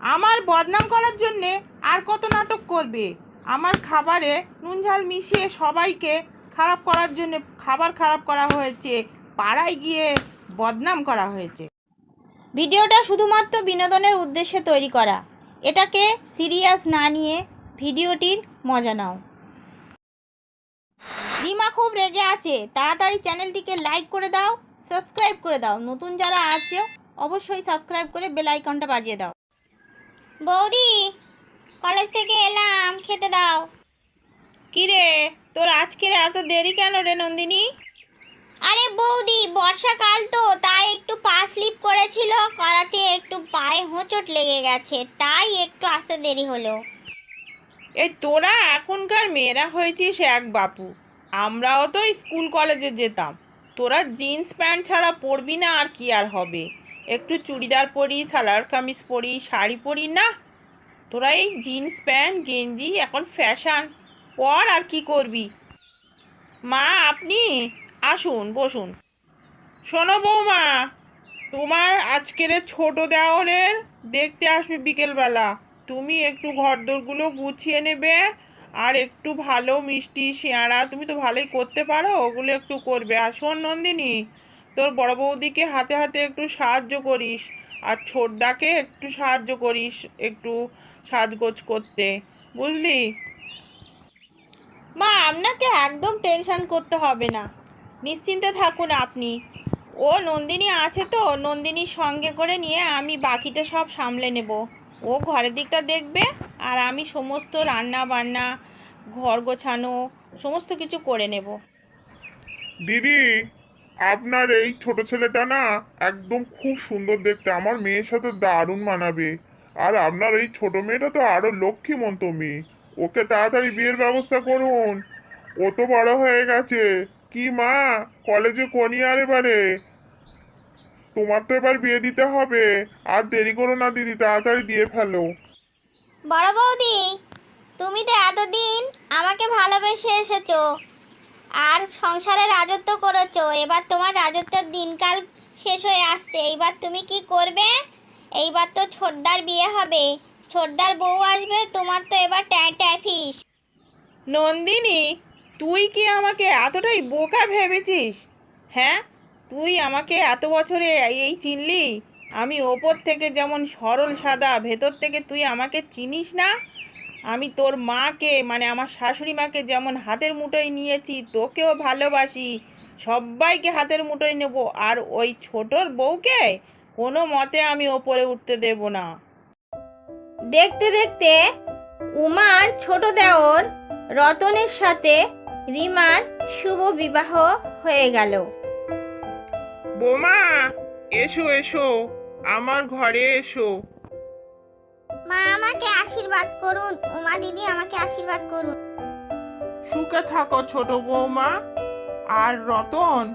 আমার বদনাম করার জন্যে আর কত নাটক করবে? আমার খাবারে নুন ঝাল মিশিয়ে সবাইকে খারাপ করার জন্য খাবার খারাপ করা হয়েছে, পাড়ায় গিয়ে বদনাম করা হয়েছে। ভিডিওটা শুধুমাত্র বিনোদনের উদ্দেশ্যে তৈরি করা। এটাকে সিরিয়াস না নিয়ে ভিডিওটির মজা নাও। রিমা খুব রেগে আছে। তাড়াতাড়ি চ্যানেলটিকে লাইক করে দাও, সাবস্ক্রাইব করে দাও। নতুন যারা আছে, অবশ্যই সাবস্ক্রাইব করে বেল আইকনটা বাজিয়ে দাও। বৌদি কলেজ থেকে এলাম খেতে দাও। কিরে তোর আজকের এত দেরি কেন রে নন্দিনী? আরে বৌদি বর্ষাকাল তো তাই একটু পা স্লিপ করেছিল করাতে একটু পায়ে হোঁচট লেগে গেছে তাই একটু আসতে দেরি হলো। এই তোরা এখনকার মেয়েরা হয়েছিস এক বাপু আমরাও তো স্কুল কলেজে যেতাম তোরা জিন্স প্যান্ট ছাড়া পরবি না আর কি আর হবে? একটু চুড়িদার পরি, সালোয়ার কামিজ পরি, শাড়ি পরি, না। তোরা এই জিন্স, প্যান্ট, গেঞ্জি, এখন ফ্যাশান পর আর কি করবি? মা, আপনি আসুন, বসুন। শোনো বৌমা, তোমার আজকের ছোট দেওয়ালের দেখতে আসবে বিকেলবেলা। তুমি একটু ঘরদোরগুলো গুছিয়ে নেবে আর একটু ভালো মিষ্টি শিয়াড়া তুমি তো ভালোই করতে পারো, ওগুলো একটু করবে। আর শোন নন্দিনী তোর বড় বৌদিকে হাতে হাতে একটু সাহায্য করিস আর ছোটদাকে একটু সাহায্য করিস একটু সাজগোজ করতে বুঝলি? মা আপনাকে একদম টেনশন করতে হবে না। নিশ্চিন্তে থাকুন আপনি। ও নন্দিনী আছে তো নন্দিনীর সঙ্গে করে নিয়ে আমি বাকিটা সব সামলে নেব। ও ঘরের দিকটা দেখবে আর আমি সমস্ত রান্না বান্না ঘর গোছানো সমস্ত কিছু করে নেব। দিদি আপনার এই ছোট ছেলেটা না একদম খুব সুন্দর দেখতে। আমার মেয়ের সাথে দারুণ মানাবে। আর আপনার এই ছোট মেয়েটা তো আরও লক্ষ্মীমন্ত মেয়ে। ওকে তাড়াতাড়ি বিয়ের ব্যবস্থা করুন। ও তো বড় হয়ে গেছে। কি মা, কলেজে কোনি আর এবারে? তোমার তো এবার বিয়ে দিতে হবে। আর দেরি করো না দিদি, তাড়াতাড়ি দিয়ে ফেলো। বড় বৌদি, তুমি তো এতদিন আমাকে ভালোবেসে এসেছ। আর সংসারে রাজত্ব করেছ, এবার তোমার রাজত্বের দিনকাল শেষ হয়ে আসছে, এইবার তুমি কি করবে? এইবার তো ছোটদার বিয়ে হবে, ছোটদার বউ আসবে, তোমার তো এবার ট্যাঁ ট্যাঁ ফিস নন্দিনী, তুই কি আমাকে এতটাই বোকা ভেবেছিস? হ্যাঁ তুই আমাকে এত বছরে এই চিনলি? আমি ওপর থেকে যেমন সরল সাদা, ভেতর থেকে তুই আমাকে চিনিস না? আমি তোর মাকে মানে আমার শাশুড়ি মাকে যেমন হাতের মুঠোয় নিয়েছি তোকেও ভালোবাসি। সবাইকে হাতের মুঠোয় নেব। আর ওই ছোটোর বউকে কোনো মতে আমি ওপরে উঠতে দেব না। দেখতে দেখতে উমার ছোট দেওর রতনের সাথে রিমার শুভ বিবাহ হয়ে গেল। বোমা এসো এসো। আমার ঘরে এসো। মা আমাকে আশীর্বাদ করুন। উমা দিদি আমাকে আশীর্বাদ করুন। সুখে থাকো ছোট বৌমা। আর রতন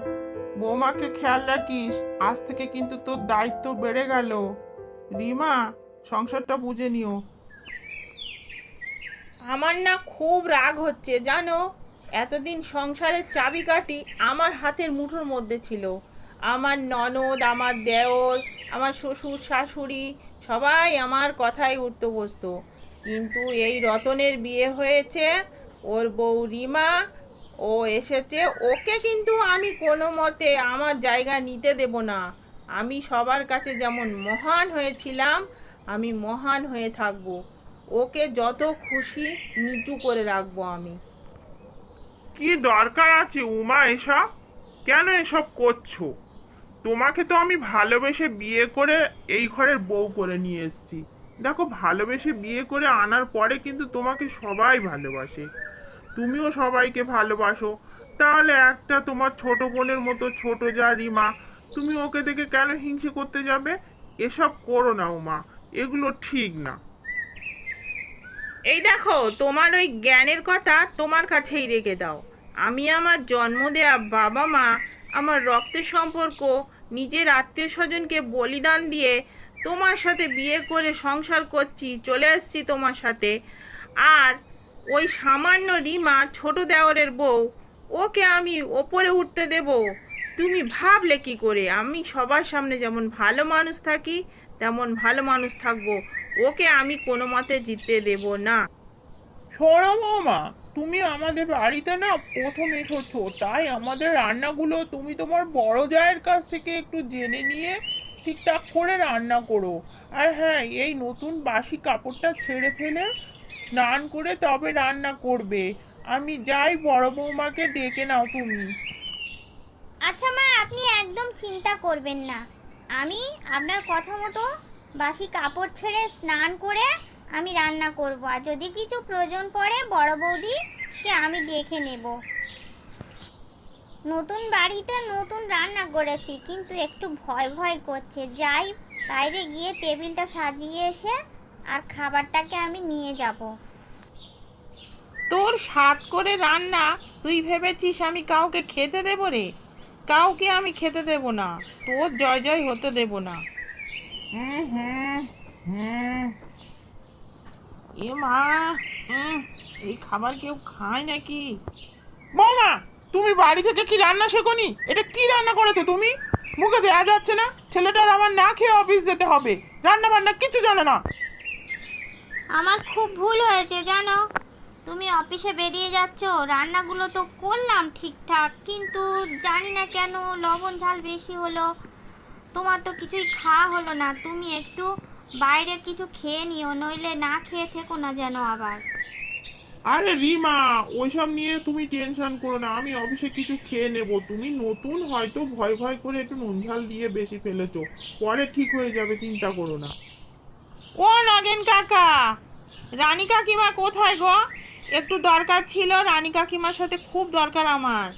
বৌমাকে খেয়াল রাখিস আজ থেকে কিন্তু তোর দায়িত্ব বেড়ে গেল। রিমা সংসারটা বুঝে নিও। আমার না খুব রাগ হচ্ছে জানো? এতদিন সংসারের চাবিকাঠি আমার হাতের মুঠোর মধ্যে ছিল। আমার ননদ আমার দেওর আমার শ্বশুর শাশুড়ি সবাই আমার কথায় উঠতে বসত কিন্তু এই রতনের বিয়ে হয়েছে, ওর বউ রিমা, ও এসেছে, ওকে কিন্তু আমি কোনো মতে আমার জায়গা নিতে দেব না। আমি সবার কাছে যেমন মহান হয়েছিলাম, আমি মহান হয়ে থাকব। ওকে যত খুশি নিচু করে রাখব আমি। কি দরকার আছে উমা এসব? কেন এসব করছ? তোমাকে তো আমি ভালোবেসে বিয়ে করে এই ঘরের বউ করে নিয়ে এসেছি। দেখো, ভালোবেসে বিয়ে করে আনার পরে কিন্তু তোমাকে সবাই ভালোবাসে। তুমিও সবাইকে ভালোবাসো। তাহলে একটা তোমার ছোট বোনের মতো ছোট যা রিমা, তুমি ওকে দেখে কেন হিংসে করতে যাবে? এসব করো না উমা, এগুলো ঠিক না। এই দেখো, তোমার ওই জ্ঞানের কথা তোমার কাছেই রেখে দাও। আমি আমার জন্ম দেয়া বাবা মা, আমার রক্তের সম্পর্ক নিজের আত্মীয় স্বজনকে বলিদান দিয়ে তোমার সাথে বিয়ে করে সংসার করছি, চলে এসেছি তোমার সাথে। আর ওই সামান্য রিমা ছোট দেওরের বউ, ওকে আমি ওপরে উঠতে দেব। তুমি ভাবলে কি করে? আমি সবার সামনে যেমন ভালো মানুষ থাকি, তেমন ভালো মানুষ থাকব। ওকে আমি কোনো মতে জিততে দেব না। শোনো বৌমা তুমি আমাদের বাড়িতে না প্রথম এসেছ, তাই আমাদের রান্নাগুলো তুমি তোমার বড় জায়ের কাছ থেকে একটু জেনে নিয়ে ঠিকঠাক করে রান্না করো। আর হ্যাঁ এই নতুন বাসি কাপড়টা ছেড়ে ফেলে স্নান করে তবে রান্না করবে। আমি যাই, বড় বৌমাকে ডেকে নাও তুমি। আচ্ছা মা, আপনি একদম চিন্তা করবেন না। আমি আপনার কথা মতো বাসি কাপড় ছেড়ে স্নান করে আমি রান্না করব আর যদি কিছু প্রয়োজন পড়ে বড় বৌদিকে আমি ডেকে নেব। নতুন বাড়িতে নতুন রান্না করেছি কিন্তু একটু ভয় ভয় করছে। যাই বাইরে গিয়ে টেবিলটা সাজিয়ে এসে আর খাবারটাকে আমি নিয়ে যাব। তোর স্বাদ করে রান্না তুই ভেবেছিস আমি কাউকে খেতে দেবো রে? কাউকে আমি খেতে দেব না তোর জয় জয় হতে দেব না। হুম হুম হুম এ মা উম, এই খাবার কেউ খায় নাকি? বৌমা তুমি বাড়ি থেকে কি রান্না শেখোনি? এটা কি রান্না করেছ তুমি? মুখে দেওয়া যাচ্ছে না ছেলেটার আমার না খেয়ে অফিস যেতে হবে। রান্না বান্না কিছু জানে না। আমার খুব ভুল হয়েছে জানো? তুমি অফিসে বেরিয়ে যাচ্ছ রান্নাগুলো তো করলাম ঠিকঠাক কিন্তু জানি না কেন লবণ ঝাল বেশি হলো। তোমার তো কিছুই খাওয়া হলো না তুমি একটু বাইরে কিছু খেয়ে নিও নইলে না খেয়ে থেকো না যেন আবার। আরে রিমা ওইসব নিয়ে তুমি টেনশন করো না আমি অফিসে কিছু খেয়ে নেব। তুমি নতুন হয়তো ভয় ভয় করে একটু নুন ঝাল দিয়ে বেশি ফেলেছো পরে ঠিক হয়ে যাবে চিন্তা করো না। ও নগেন কাকা রানী কাকিমা কোথায় গো? একটু দরকার ছিল রানী কাকিমার সাথে খুব দরকার আমার।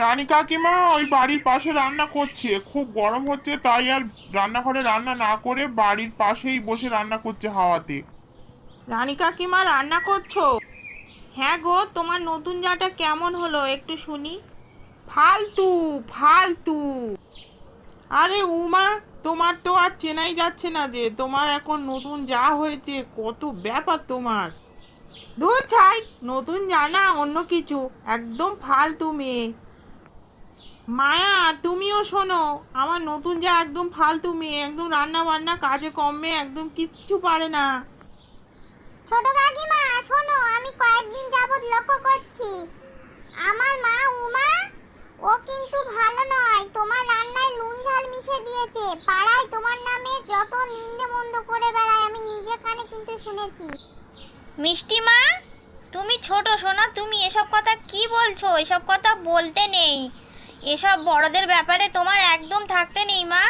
রানী কাকিমা ওই বাড়ির পাশে রান্না করছে। খুব গরম হচ্ছে তাই আর রান্নাঘরে রান্না না করে বাড়ির পাশেই বসে রান্না করছে হাওয়াতে। রানী কাকিমা রান্না করছ? হ্যাঁ গো তোমার নতুন জাটা কেমন হলো একটু শুনি। ফালতু ফালতু। আরে উমা তোমার তো আর চেনাই যাচ্ছে না যে তোমার এখন নতুন যা হয়েছে কত ব্যাপার তোমার। দূর ছাই নতুন জানা অন্য কিছু একদম ফালতু মেয়ে। মায়া তুমিও শোনো। আমার নতুন যা একদম ফালতু মেয়ে একদম রান্না বান্না কাজে কমে একদম কিচ্ছু পারে না। ছোট কাকিমা শোনো আমি কয়েকদিন যাবত লক্ষ্য করছি। আমার মা উমা ও কিন্তু ভালো নয়। তোমার রান্নায় নুন ঝাল মিশে দিয়েছে। পাড়ায় তোমার নামে যত নিন্দে মন্দ করে বেড়ায় আমি নিজে কানে কিন্তু শুনেছি। মিষ্টি মা তুমি ছোট সোনা তুমি এসব কথা কি বলছো? এসব কথা বলতে নেই। এসব বড়দের ব্যাপারে তোমার একদম থাকতে নেই মা।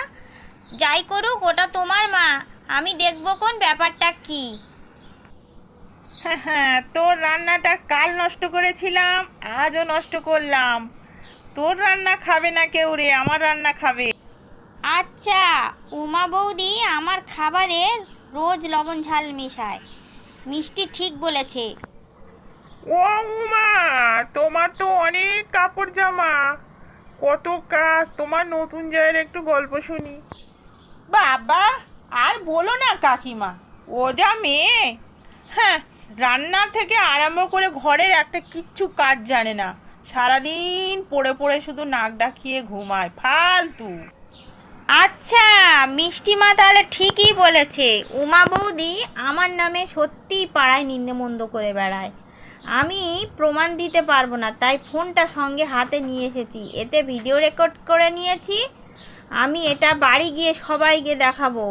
যাই করুক ওটা তোমার মা। আমি দেখব কোন ব্যাপারটা কি। হ্যাঁ হ্যাঁ তোর রান্নাটা কাল নষ্ট করেছিলাম আজও নষ্ট করলাম। তোর রান্না খাবে না কেউ রে আমার রান্না খাবে। আচ্ছা উমা বৌদি আমার খাবারে রোজ লবণ ঝাল মিশায়। মিষ্টি ঠিক বলেছে। ও উমা তোমার তো অনেক কাপড় জামা। কত কাজ তোমার নতুন জায়ের একটু গল্প শুনি। বাবা আর বলো না কাকিমা ও যা মেয়ে। হ্যাঁ রান্নার থেকে আরম্ভ করে ঘরের একটা কিচ্ছু কাজ জানে না। সারাদিন পড়ে পড়ে শুধু নাক ডাকিয়ে ঘুমায় ফালতু। আচ্ছা মিষ্টিমা তাহলে ঠিকই বলেছে। উমা বৌদি আমার নামে সত্যিই পাড়ায় নিন্দেমন্দ করে বেড়ায়। আমি প্রমাণ দিতে পারব না, তাই ফোনটা সঙ্গে হাতে নিয়ে এসেছি। এতে ভিডিও রেকর্ড করে নিয়েছি। আমি এটা বাড়ি গিয়ে সবাইকে দেখাবো।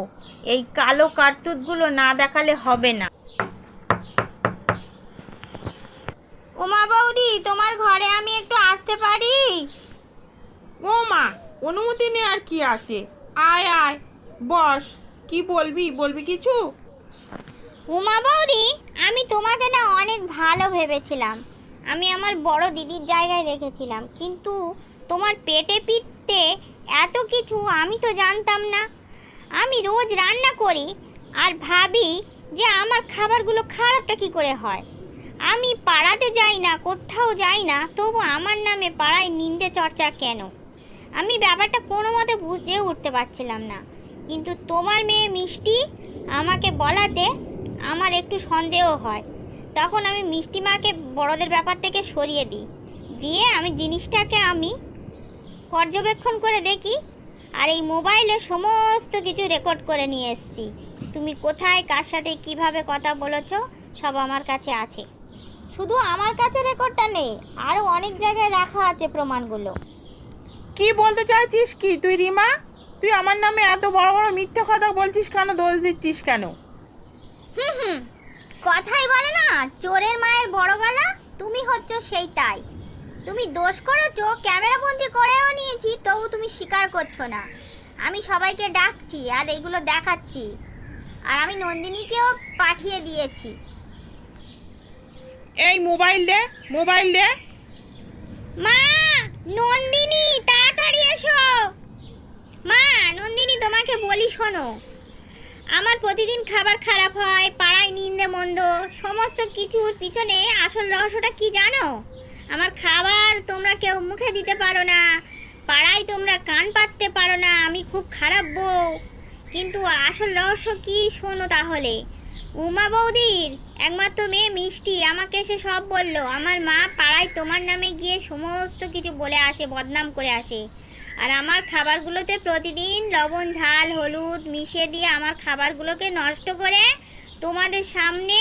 এই কালো কার্তুতগুলো না দেখালে হবে না। উমা বৌদি, তোমার ঘরে আমি একটু আসতে পারি? ও মা অনুমতি নে আর কি আছে? আয় আয়, বস। কি বলবি? বলবি কিছু? উমা বৌদি, আমি তোমাকে না অনেক ভালো ভেবেছিলাম। আমি আমার বড় দিদির জায়গায় রেখেছিলাম, কিন্তু তোমার পেটে পিঠতে এত কিছু আমি তো জানতাম না। আমি রোজ রান্না করি আর ভাবি যে আমার খাবারগুলো খারাপটা কি করে হয়। আমি পাড়াতে যাই না, কোথাও যাই না, তবু আমার নামে পাড়ায় নিন্দে চর্চা কেন? আমি ব্যাপারটা কোনো মতে বুঝে উঠতে পারছিলাম না। কিন্তু তোমার মেয়ে মিষ্টি আমাকে বলাতে আমার একটু সন্দেহ হয়। তখন আমি মিষ্টি মাকে বড়দের ব্যাপার থেকে সরিয়ে দিই। দিয়ে আমি জিনিসটাকে আমি পর্যবেক্ষণ করে দেখি আর এই মোবাইলে সমস্ত কিছু রেকর্ড করে নিয়ে এসেছি। তুমি কোথায়, কার সাথে কীভাবে কথা বলেছ, সব আমার কাছে আছে। শুধু আমার কাছে রেকর্ডটা নেই আরও অনেক জায়গায় রাখা আছে প্রমাণগুলো। কি বলতে চাইছিস কি তুই, রিমা? তুই আমার নামে এত বড় বড় মিথ্যা কথা বলছিস কেন? দোষ দিচ্ছিস কেন? হুম হুম। কথাই বলে না চোরের মায়ের বড় গলা তুমি হচ্ছ সেই তাই তুমি দোষ করেছ ক্যামেরা বন্দি করেও নিয়েছি তবু তুমি স্বীকার করছ না। আমি সবাইকে ডাকছি আর এগুলো দেখাচ্ছি। আর আমি নন্দিনীকেও পাঠিয়ে দিয়েছি। এই মোবাইল দে মোবাইল দে। মা নন্দিনী তাড়াতাড়ি এসো। মা নন্দিনী তোমাকে বলি শোনো। আমার প্রতিদিন খাবার খারাপ হয়, পাড়ায় নিন্দে মন্দ, সমস্ত কিছুর পিছনে আসল রহস্যটা কি জানো? আমার খাবার তোমরা কেউ মুখে দিতে পারো না, পাড়ায় তোমরা কান পাততে পারো না, আমি খুব খারাপ বউ। কিন্তু আসল রহস্য কি শোনো তাহলে? উমা বৌদির একমাত্র মেয়ে মিষ্টি আমাকে এসে সব বলল। আমার মা পাড়ায় তোমার নামে গিয়ে সমস্ত কিছু বলে আসে, বদনাম করে আসে। আর আমার খাবারগুলোতে প্রতিদিন লবণ, ঝাল, হলুদ মিশিয়ে দিয়ে আমার খাবারগুলোকে নষ্ট করে তোমাদের সামনে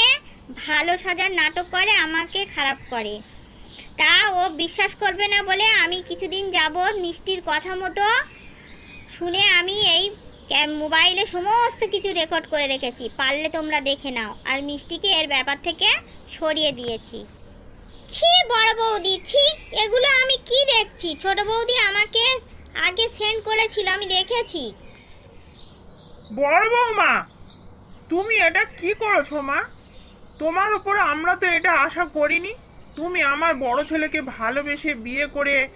ভালো সাজার নাটক করে, আমাকে খারাপ করে। তা ও বিশ্বাস করবে না বলে আমি কিছুদিন যাবৎ মিষ্টির কথা মতো শুনে আমি এই মোবাইলে সমস্ত কিছু রেকর্ড করে রেখেছি। পারলে তোমরা দেখে নাও। আর মিষ্টিকে এর ব্যাপার থেকে সরিয়ে দিয়েছি। ছি, বড় বৌদি, ছি, এগুলো আমি কি দেখছি? ছোট বৌদি আমাকে আগে সেন্ড করেছিল, আমি দেখেছি। বড় বৌমা, তুমি এটা কি করেছ মা? তোমার উপর আমরা তো এটা আশা করিনি। তুমি আমার বড় ছেলেকে ভালোবেসে বিয়ে করে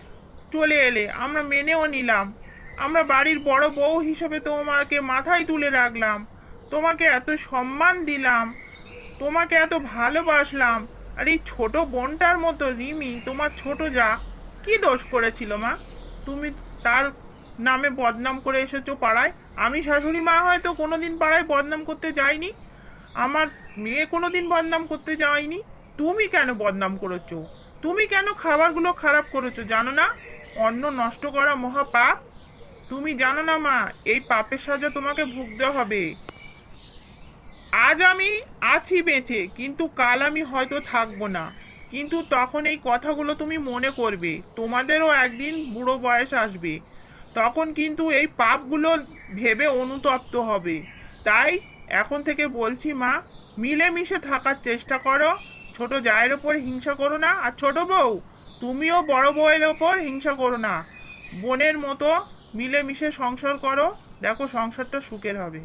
চলে এলে, আমরা মেনেও নিলাম। আমরা বাড়ির বড় বউ হিসেবে তোমাকে মাথায় তুলে রাখলাম। তোমাকে এত সম্মান দিলাম। তোমাকে এত ভালোবাসলাম। আর এই ছোট বোনটার মতো রিমি, তোমার ছোট যা, কি দোষ করেছিল মা? তুমি তার নামে বদনাম করে এসেছ পাড়ায়? আমি শাশুড়ি মা হয়তো কোনোদিন পাড়ায় বদনাম করতে যাইনি। আমার মেয়ে কোনোদিন বদনাম করতে যায়নি। তুমি কেন বদনাম করেছ? তুমি কেন খাবারগুলো খারাপ করেছ জানো না? অন্ন নষ্ট করা মহা পাপ। তুমি জানো না মা, এই পাপের সাজা তোমাকে ভুগতে হবে। আজ আমি আছি বেঁচে, কিন্তু কাল আমি হয়তো থাকব না। কিন্তু তখন এই কথাগুলো তুমি মনে করবে। তোমাদেরও একদিন বুড়ো বয়স আসবে। তখন কিন্তু এই পাপগুলো ভেবে অনুতপ্ত হবে। তাই এখন থেকে বলছি মা, মিলেমিশে থাকার চেষ্টা করো। ছোট জায়ের ওপর হিংসা করো না। আর ছোট বউ, তুমিও বড় বউয়ের ওপর হিংসা করো না। বোনের মতো মিলেমিশে সংসার করো। দেখো সংসারটা সুখের হবে।